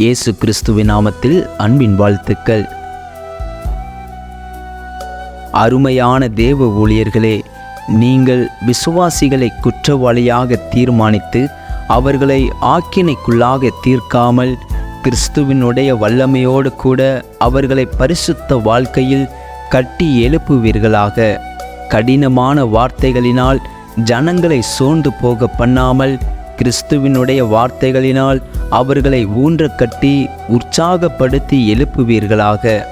இயேசு கிறிஸ்துவின் நாமத்தில் அன்பின் வாழ்த்துக்கள். அருமையான தேவ ஊழியர்களே நீங்கள் விசுவாசிகளை குற்றவாளியாக தீர்மானித்து அவர்களை ஆக்கினைக்குள்ளாக தீர்க்காமல் கிறிஸ்துவினுடைய வல்லமையோடு கூட அவர்களை பரிசுத்த வாழ்க்கையில் கட்டி எழுப்புவீர்களாக. கடினமான வார்த்தைகளினால் ஜனங்களை சோர்ந்து போக பண்ணாமல் கிறிஸ்துவினுடைய வார்த்தைகளினால் அவர்களை ஊன்ற கட்டி உற்சாகப்படுத்தி எழுப்புவீர்களாக.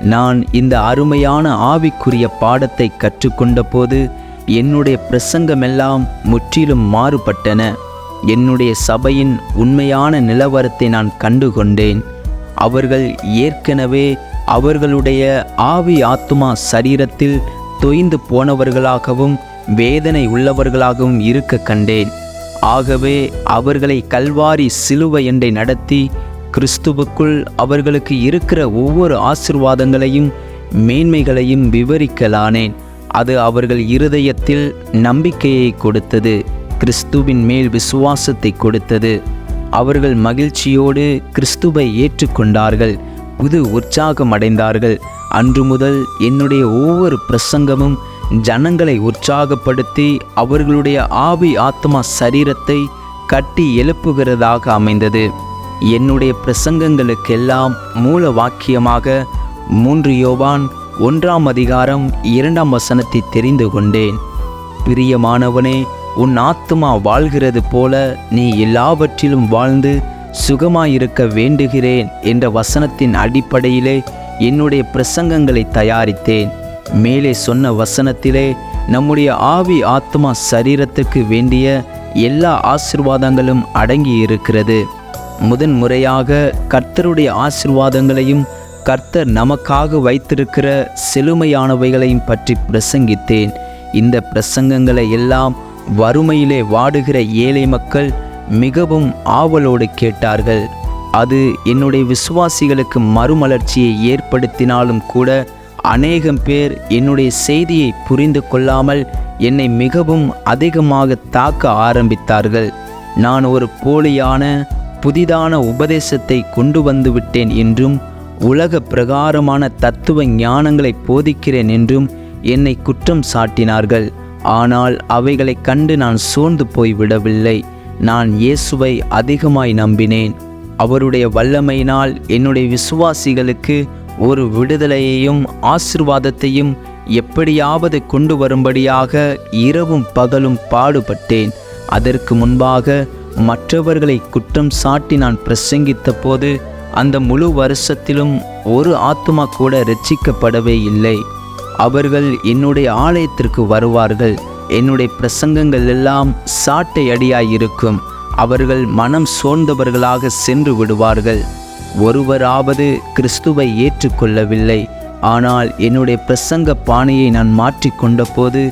நான் இந்த அருமையான ஆவிக்குரிய பாடத்தை கற்றுக்கொண்ட போது என்னுடைய பிரசங்கமெல்லாம் முற்றிலும் மாறுபட்டன. என்னுடைய சபையின் உண்மையான நிலவரத்தை நான் கண்டுகொண்டேன். அவர்கள் ஏற்கனவே அவர்களுடைய ஆவி ஆத்மா சரீரத்தில் தொய்ந்து போனவர்களாகவும் வேதனை உள்ளவர்களாகவும் இருக்க கண்டேன். ஆகவே அவர்களை கல்வாரி சிலுவை எண்டை நடத்தி கிறிஸ்துவுக்குள் அவர்களுக்கு இருக்கிற ஒவ்வொரு ஆசிர்வாதங்களையும் மேன்மைகளையும் விவரிக்கலானேன். அது அவர்கள் இருதயத்தில் நம்பிக்கையை கொடுத்தது கிறிஸ்துவின் மேல் விசுவாசத்தை கொடுத்தது. அவர்கள் மகிழ்ச்சியோடு கிறிஸ்துவை ஏற்றுக்கொண்டார்கள் புது உற்சாகம் அடைந்தார்கள் அன்று முதல் என்னுடைய ஒவ்வொரு பிரசங்கமும் ஜனங்களை உற்சாகப்படுத்தி அவர்களுடைய ஆவி ஆத்மா சரீரத்தை கட்டி எழுப்புகிறதாக அமைந்தது. என்னுடைய பிரசங்கங்களுக்கெல்லாம் மூல வாக்கியமாக மூன்று யோவான் ஒன்றாம் அதிகாரம் இரண்டாம் வசனத்தை தெரிந்து கொண்டேன். பிரியமானவனே உன் ஆத்மா வாழ்கிறது போல நீ எல்லாவற்றிலும் வாழ்ந்து சுகமாயிருக்க வேண்டுகிறேன் என்ற வசனத்தின் அடிப்படையிலே என்னுடைய பிரசங்கங்களை தயாரித்தேன். மேலே சொன்ன வசனத்திலே நம்முடைய ஆவி ஆத்மா சரீரத்துக்கு வேண்டிய எல்லா ஆசிர்வாதங்களும் அடங்கி இருக்கிறது முதன் முறையாக கர்த்தருடைய ஆசிர்வாதங்களையும் கர்த்தர் நமக்காக வைத்திருக்கிற செழுமையானவைகளையும் பற்றி பிரசங்கித்தேன். இந்த பிரசங்கங்களை எல்லாம் வறுமையிலே வாடுகிற ஏழை மக்கள் மிகவும் ஆவலோடு கேட்டார்கள். அது என்னுடைய விசுவாசிகளுக்கு மறுமலர்ச்சியை ஏற்படுத்தினாலும் கூட அநேகம் பேர் என்னுடைய செய்தியை புரிந்து கொள்ளாமல் என்னை மிகவும் அதிகமாக தாக்க ஆரம்பித்தார்கள். நான் ஒரு போலியான புதிதான உபதேசத்தை கொண்டு வந்துவிட்டேன் என்றும் உலக பிரகாரமான தத்துவ ஞானங்களை போதிக்கிறேன் என்றும் என்னை குற்றம் சாட்டினார்கள். ஆனால் அவைகளைக் கண்டு நான் சோர்ந்து போய் விடவில்லை. நான் இயேசுவை அதிகமாய் நம்பினேன். அவருடைய வல்லமையினால் என்னுடைய விசுவாசிகளுக்கு ஒரு விடுதலையையும் ஆசிர்வாதத்தையும் எப்படியாவது கொண்டு வரும்படியாக இரவும் பகலும் பாடுபட்டேன். அதற்கு முன்பாக மற்றவர்களை குற்றம் சாட்டி நான் பிரசங்கித்த போது அந்த முழு வருஷத்திலும் ஒரு ஆத்துமா கூட ரட்சிக்கப்படவே இல்லை. அவர்கள் என்னுடைய ஆலயத்திற்கு வருவார்கள். என்னுடைய பிரசங்கங்கள் எல்லாம் சாட்டை அடியாயிருக்கும். அவர்கள் மனம் சோர்ந்தவர்களாக சென்று விடுவார்கள். ஒருவராவது கிறிஸ்துவை ஏற்றுக்கொள்ளவில்லை. ஆனால் என்னுடைய பிரசங்க பாணியை நான் மாற்றிக்கொண்ட போது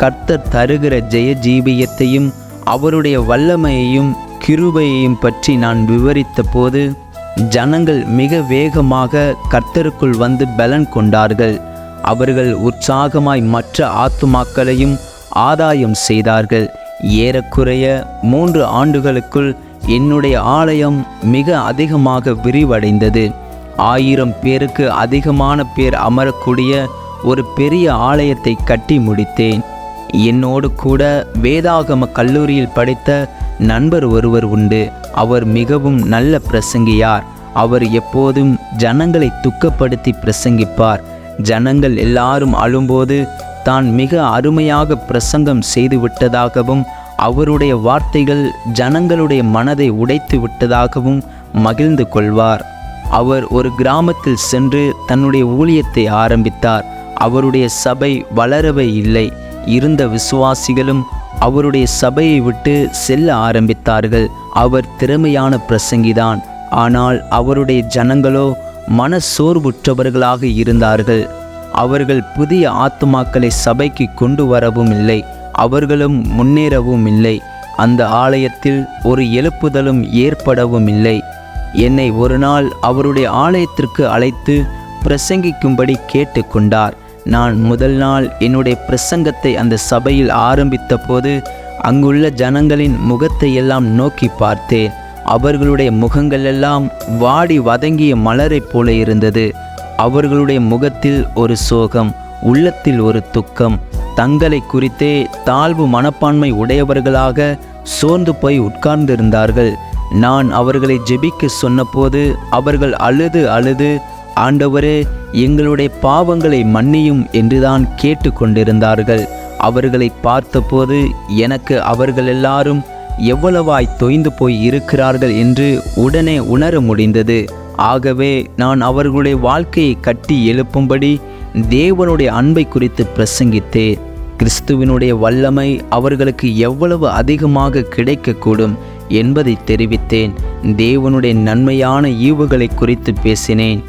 கர்த்தர் தருகிற ஜெய ஜீவியத்தையும் அவருடைய வல்லமையையும் கிருபையையும் பற்றி நான் விவரித்த போது ஜனங்கள் மிக வேகமாக கர்த்தருக்குள் வந்து பலன் கொண்டார்கள். அவர்கள் உற்சாகமாய் மற்ற ஆத்துமாக்களையும் ஆதாயம் செய்தார்கள். ஏறக்குறைய மூன்று ஆண்டுகளுக்குள் என்னுடைய ஆலயம் மிக அதிகமாக விரிவடைந்தது. ஆயிரம் பேருக்கு அதிகமான பேர் அமரக்கூடிய ஒரு பெரிய ஆலயத்தை கட்டி முடித்தேன். என்னோடு கூட வேதாகம கல்லூரியில் படித்த நண்பர் ஒருவர் உண்டு. அவர் மிகவும் நல்ல பிரசங்கியார். அவர் எப்போதும் ஜனங்களை துக்கப்படுத்தி பிரசங்கிப்பார். ஜனங்கள் எல்லாரும் அழும்போது தான் மிக அருமையாக பிரசங்கம் செய்து விட்டதாகவும் அவருடைய வார்த்தைகள் ஜனங்களுடைய மனதை உடைத்து விட்டதாகவும் மகிழ்ந்து கொள்வார். அவர் ஒரு கிராமத்தில் சென்று தன்னுடைய ஊழியத்தை ஆரம்பித்தார். அவருடைய சபை வளரவே இல்லை. இருந்த விசுவாசிகளும் அவருடைய சபையை விட்டு செல்ல ஆரம்பித்தார்கள். அவர் திறமையான பிரசங்கிதான். ஆனால் அவருடைய ஜனங்களோ மன சோர்வுற்றவர்களாக இருந்தார்கள். அவர்கள் புதிய ஆத்துமாக்களை சபைக்கு கொண்டு வரவும் இல்லை. அவர்களும் முன்னேறவும் இல்லை அந்த ஆலயத்தில் ஒரு எழுப்புதலும் ஏற்படவும் இல்லை என்னை ஒரு நாள் அவருடைய ஆலயத்திற்கு அழைத்து பிரசங்கிக்கும்படி கேட்டுக்கொண்டார். நான் முதல் நாள் என்னுடைய பிரசங்கத்தை அந்த சபையில் ஆரம்பித்த போது அங்குள்ள ஜனங்களின் முகத்தை எல்லாம் நோக்கி பார்த்தேன். அவர்களுடைய முகங்களெல்லாம் வாடி வதங்கிய மலரைப் போல இருந்தது. அவர்களுடைய முகத்தில் ஒரு சோகம் உள்ளத்தில் ஒரு துக்கம் தங்களை குறித்தே தாழ்வு மனப்பான்மை உடையவர்களாக சோர்ந்து போய் உட்கார்ந்திருந்தார்கள். நான் அவர்களை ஜெபிக்க சொன்னபோது அவர்கள் அழுது அழுது ஆண்டவரே எங்களுடைய பாவங்களை மன்னியும் என்றுதான் கேட்டு கொண்டிருந்தார்கள். அவர்களை பார்த்தபோது எனக்கு அவர்கள் எல்லாரும் எவ்வளவாய் தொய்ந்து போய் இருக்கிறார்கள் என்று உடனே உணர முடிந்தது. ஆகவே நான் அவர்களுடைய வாழ்க்கையை கட்டி எழுப்பும்படி தேவனுடைய அன்பை குறித்து பிரசங்கித்து கிறிஸ்துவினுடைய வல்லமை அவர்களுக்கு எவ்வளவு அதிகமாக கிடைக்கக்கூடும் என்பதை தெரிவித்தேன். தேவனுடைய நன்மையான ஈவுகளை குறித்து பேசினேன்.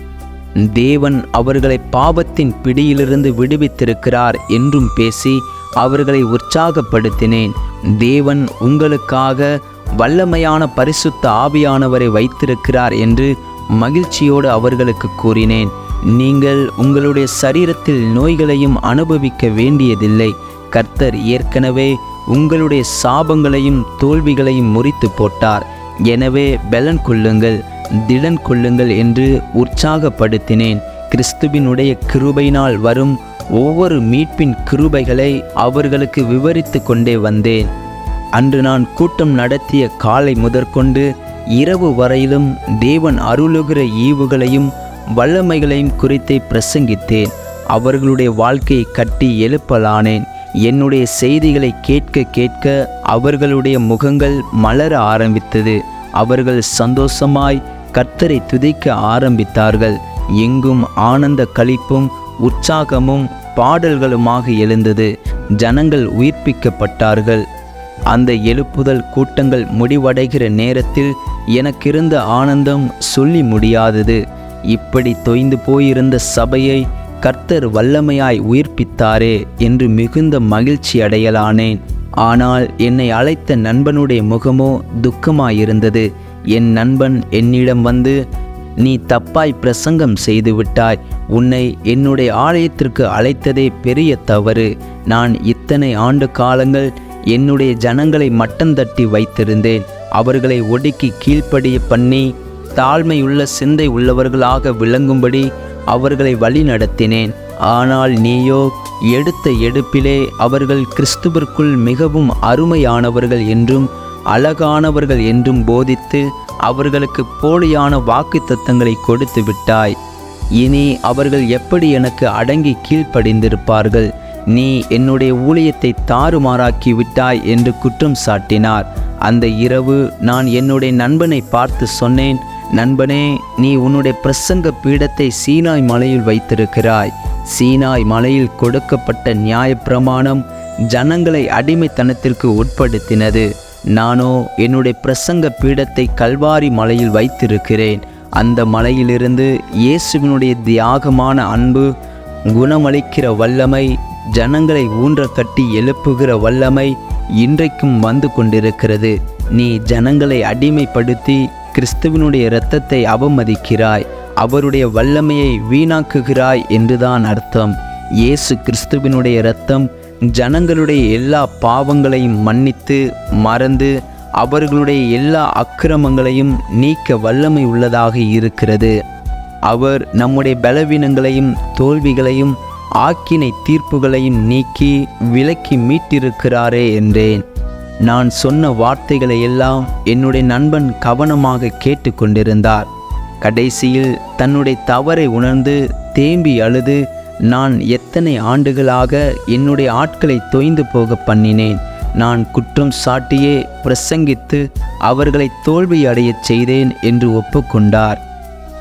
தேவன் அவர்களை பாவத்தின் பிடியிலிருந்து விடுவித்திருக்கிறார் என்றும் பேசி அவர்களை உற்சாகப்படுத்தினேன். தேவன் உங்களுக்காக வல்லமையான பரிசுத்த ஆவியானவரை வைத்திருக்கிறார் என்று மகிழ்ச்சியோடு அவர்களுக்கு கூறினேன். நீங்கள் உங்களுடைய சரீரத்தில் நோய்களையும் அனுபவிக்க வேண்டியதில்லை. கர்த்தர் ஏற்கனவே உங்களுடைய சாபங்களையும் தோல்விகளையும் முறித்து போட்டார். எனவே பலன் கொள்ளுங்கள் திடன் கொள்ளுங்கள் என்று உற்சாகப்படுத்தினேன். கிறிஸ்துவினுடைய கிருபையினால் வரும் ஒவ்வொரு மீட்பின் கிருபைகளை அவர்களுக்கு விவரித்து கொண்டே வந்தேன். அன்று நான் கூட்டம் நடத்திய காலை முதற்கொண்டு இரவு வரையிலும் தேவன் அருளுகிற ஈவுகளையும் வல்லமைகளையும் குறித்து பிரசங்கித்தேன். அவர்களுடைய வாழ்க்கையை கட்டி எழுப்பலானேன். என்னுடைய செய்திகளை கேட்க கேட்க அவர்களுடைய முகங்கள் மலர ஆரம்பித்தது. அவர்கள் சந்தோஷமாய் கர்த்தரை துதிக்க ஆரம்பித்தார்கள். எங்கும் ஆனந்த களிப்பும் உற்சாகமும் பாடல்களுமாக எழுந்தது. ஜனங்கள் உயிர்ப்பிக்கப்பட்டார்கள். அந்த எழுப்புதல் கூட்டங்கள் முடிவடைகிற நேரத்தில் எனக்கிருந்த ஆனந்தம் சொல்லி முடியாதது. இப்படி தொய்ந்து போயிருந்த சபையை கர்த்தர் வல்லமையாய் உயிர்ப்பித்தாரே என்று மிகுந்த மகிழ்ச்சி அடையலானேன். ஆனால் என்னை அழைத்த நண்பனுடைய முகமோ துக்கமாயிருந்தது. என் நண்பன் என்னிடம் வந்து நீ தப்பாய் பிரசங்கம் செய்துவிட்டாய் உன்னை என்னுடைய ஆலயத்திற்கு அழைத்ததே பெரிய தவறு. நான் இத்தனை ஆண்டு காலங்கள் என்னுடைய ஜனங்களை மட்டம் தட்டி வைத்திருந்தேன். அவர்களை ஒடுக்கி கீழ்ப்படிய பண்ணி தாழ்மையுள்ள சிந்தை உள்ளவர்களாக விளங்கும்படி அவர்களை வழி நடத்தினேன். ஆனால் நீயோ எடுத்த எடுப்பிலே அவர்கள் கிறிஸ்துவிற்குள் மிகவும் அருமையானவர்கள் என்றும் அழகானவர்கள் என்றும் போதித்து அவர்களுக்கு போலியான வாக்குத்தத்தங்களை கொடுத்து விட்டாய். இனி அவர்கள் எப்படி எனக்கு அடங்கி கீழ்ப்படிந்திருப்பார்கள்? நீ என்னுடைய ஊழியத்தை தாறுமாறாக்கி விட்டாய் என்று குற்றம் சாட்டினார். அந்த இரவு நான் என்னுடைய நண்பனை பார்த்து சொன்னேன். நண்பனே நீ உன்னுடைய பிரசங்க பீடத்தை சீனாய் மலையில் வைத்திருக்கிறாய். சீனாய் மலையில் கொடுக்கப்பட்ட நியாயப்பிரமாணம் ஜனங்களை அடிமைத்தனத்திற்கு உட்படுத்தினது. நானோ என்னுடைய பிரசங்க பீடத்தை கல்வாரி மலையில் வைத்திருக்கிறேன். அந்த மலையிலிருந்து இயேசுவினுடைய தியாகமான அன்பு குணமளிக்கிற வல்லமை ஜனங்களை ஊன்ற கட்டி எழுப்புகிற வல்லமை இன்றைக்கும் வந்து கொண்டிருக்கிறது. நீ ஜனங்களை அடிமைப்படுத்தி கிறிஸ்துவினுடைய இரத்தத்தை அவமதிக்கிறாய் அவருடைய வல்லமையை வீணாக்குகிறாய் என்றுதான் அர்த்தம். இயேசு கிறிஸ்துவினுடைய இரத்தம் ஜனங்களுடைய எல்லா பாவங்களையும் மன்னித்து மறந்து அவர்களுடைய எல்லா அக்கிரமங்களையும் நீக்க வல்லமை உள்ளதாக இருக்கிறது. அவர் நம்முடைய பலவீனங்களையும் தோல்விகளையும் ஆக்கினை தீர்ப்புகளையும் நீக்கி விலக்கி மீட்டிருக்கிறாரே என்றேன். நான் சொன்ன வார்த்தைகளை எல்லாம் என்னுடைய நண்பன் கவனமாக கேட்டுக்கொண்டிருந்தார். கடைசியில் தன்னுடைய தவறை உணர்ந்து தேம்பி அழுது நான் எத்தனை ஆண்டுகளாக என்னுடைய ஆட்களை தொய்ந்து போக பண்ணினேன். நான் குற்றம் சாட்டியே பிரசங்கித்து அவர்களை தோல்வி அடையச் செய்தேன் என்று ஒப்புக்கொண்டார்.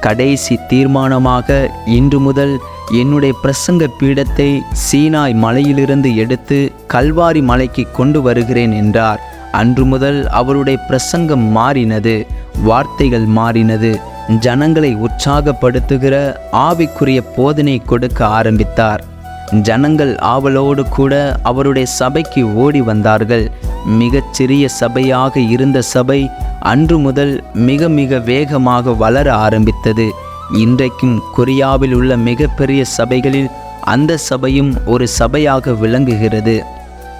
கடைசி தீர்மானமாக இன்று முதல் என்னுடைய பிரசங்க பீடத்தை சீனாய் மலையிலிருந்து எடுத்து கல்வாரி மலைக்கு கொண்டு வருகிறேன் என்றார். அன்று முதல் அவருடைய பிரசங்கம் மாறினது வார்த்தைகள் மாறினது. ஜனங்களை உற்சாகப்படுத்துகிற ஆவிக்குரிய போதனை கொடுக்க ஆரம்பித்தார். ஜனங்கள் ஆவலோடு கூட அவருடைய சபைக்கு ஓடி வந்தார்கள். மிகச்சிறிய சபையாக இருந்த சபை அன்று முதல் மிக மிக வேகமாக வளர ஆரம்பித்தது. இன்றைக்கும் கொரியாவில் உள்ள மிகப்பெரிய சபைகளில் அந்த சபையும் ஒரு சபையாக விளங்குகிறது.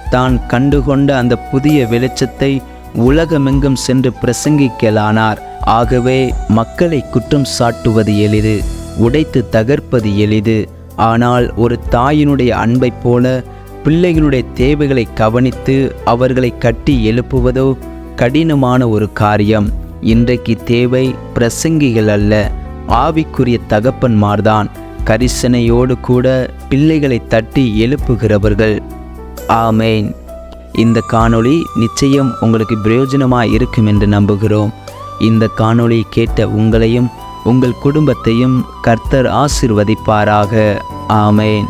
தான் கண்டுகொண்ட அந்த புதிய வெளிச்சத்தை உலகமெங்கும் சென்று பிரசங்கிக்கலானார். ஆகவே மக்களை குற்றம் சாட்டுவது எளிது உடைத்து தகர்ப்பது எளிது. ஆனால் ஒரு தாயினுடைய அன்பைப் போல பிள்ளைகளுடைய தேவைகளை கவனித்து அவர்களை கட்டி எழுப்புவதோ கடினமான ஒரு காரியம். இன்றைக்கு தேவை பிரசங்கிகள் அல்ல ஆவிக்குரிய தகப்பன்மார்தான். கரிசனையோடு கூட பிள்ளைகளை தட்டி எழுப்புகிறவர்கள். ஆமேன். இந்த காணொளி நிச்சயம் உங்களுக்கு பிரயோஜனமாக இருக்கும் என்று நம்புகிறோம். இந்த காணொளி கேட்ட உங்களையும் உங்கள் குடும்பத்தையும் கர்த்தர் ஆசிர்வதிப்பாராக. ஆமேன்.